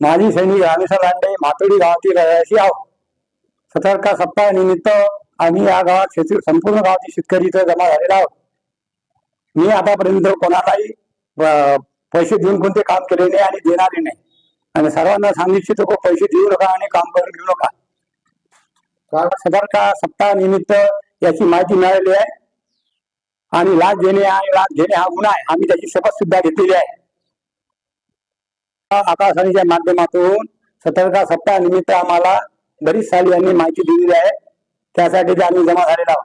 माजी सैनिक रामेश्वर लांडे मातोडी गावातील रहिवासी आहोत. सतर्क सप्ताह निमित्त आम्ही या गावात शेती संपूर्ण गावातील शेतकरी इथं जमा झालेला आहोत. मी आतापर्यंत कोणालाही पैसे देऊन कोणते काम केले नाही आणि देणारे नाही. आणि सर्वांना सांगू इच्छितो पैसे देऊ नका आणि काम करून घेऊ नका. सतर्क सप्ताह निमित्त याची माहिती मिळालेली आहे. आणि लाच देणे आणि लाच घेणे हा गुन्हा आहे. आम्ही त्याची शपथ सुद्धा घेतलेली आहे. आकाशवाणीच्या माध्यमातून सतर्कता सप्ताह निमित्त आम्हाला बरीच साली यांनी माहिती दिलेली आहे. त्यासाठी ते आम्ही जमा झालेलो आहोत.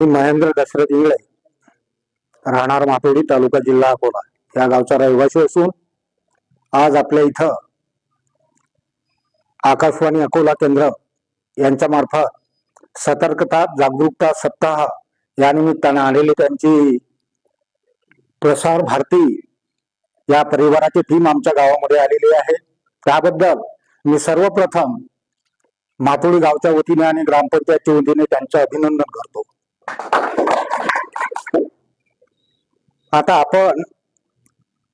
मी महेंद्र दशरथ इंगळे राहणार मातोडी तालुका जिल्हा अकोला या गावचा रहिवासी असून आज आपल्या इथं आकाशवाणी अकोला केंद्र यांच्या मार्फत सतर्कता जागरूकता सप्ताह या निमित्तानं आलेली त्यांची प्रसार भारती या परिवाराची टीम आमच्या गावामध्ये आलेली आहे. त्याबद्दल मी सर्वप्रथम मातोळी गावच्या वतीने आणि ग्रामपंचायतच्या वतीने त्यांचं अभिनंदन करतो. आता आपण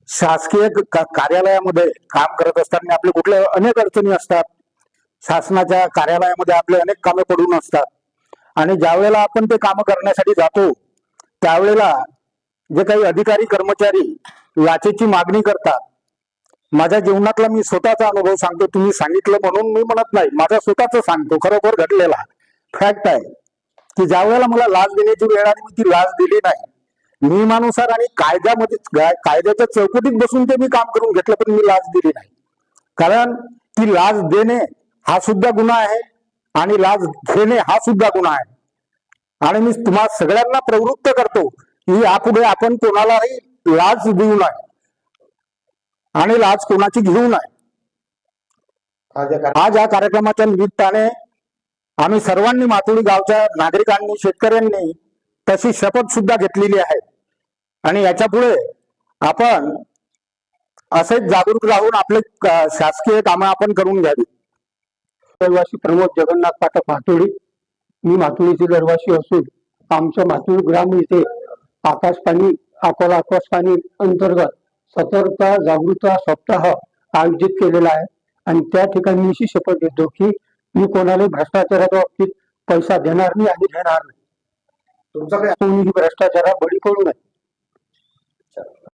शासकीय कार्यालयामध्ये काम करत असताना आपले कुठले अनेक अडचणी असतात. शासनाच्या कार्यालयामध्ये आपले अनेक कामे पडून असतात. आणि ज्यावेळेला आपण ते कामं करण्यासाठी जातो त्यावेळेला जे काही अधिकारी कर्मचारी लाचेची मागणी करतात. माझ्या जीवनातला मी स्वतःचा अनुभव सांगतो. तुम्ही सांगितलं म्हणून मी म्हणत नाही. माझा स्वतःच सांगतो. खरोखर घडलेला. फॅक्ट आहे. की ज्या वेळेला मला लाच देण्याची वेळ आली मी ती लाच दिली नाही. नियमानुसार आणि कायद्यामध्ये कायद्याच्या चौकटीत बसून ते मी काम करून घेतलं पण मी लाच दिली नाही. कारण ती लाच देणे हा सुद्धा गुन्हा आहे आणि लाच घेणे हा सुद्धा गुन्हा आहे. आणि मी तुम्हा सगळ्यांना प्रवृत्त करतो की यापुढे आपण कोणालाही लाच देऊ नये. आणि लाच कोणाची घेऊ नये. आज या कार्यक्रमाच्या निमित्ताने आम्ही सर्वांनी मातोळी गावच्या नागरिकांनी शेतकऱ्यांनी तशी शपथ सुद्धा घेतलेली आहे. आणि याच्यापुढे आपण असेच जागरूक राहून आपले शासकीय कामं आपण करून घ्यावी. रहिवासी प्रमोद जगन्नाथ पाठक मातोळी मी मातोळीचे रहिवासी असून आमच्या मातोळी ग्राम येथे आकाशवाणी अकोला आकाशवाणी अंतर्गत सतर्कता जागरूकता सप्ताह आयोजित केलेला आहे. आणि त्या ठिकाणी मी अशी शपथ घेतो की मी कोणालाही भ्रष्टाचाराच्या बाबतीत पैसा देणार नाही आणि घेणार नाही. तुमचं काय? कोणीही भ्रष्टाचारात बळी पडू नये.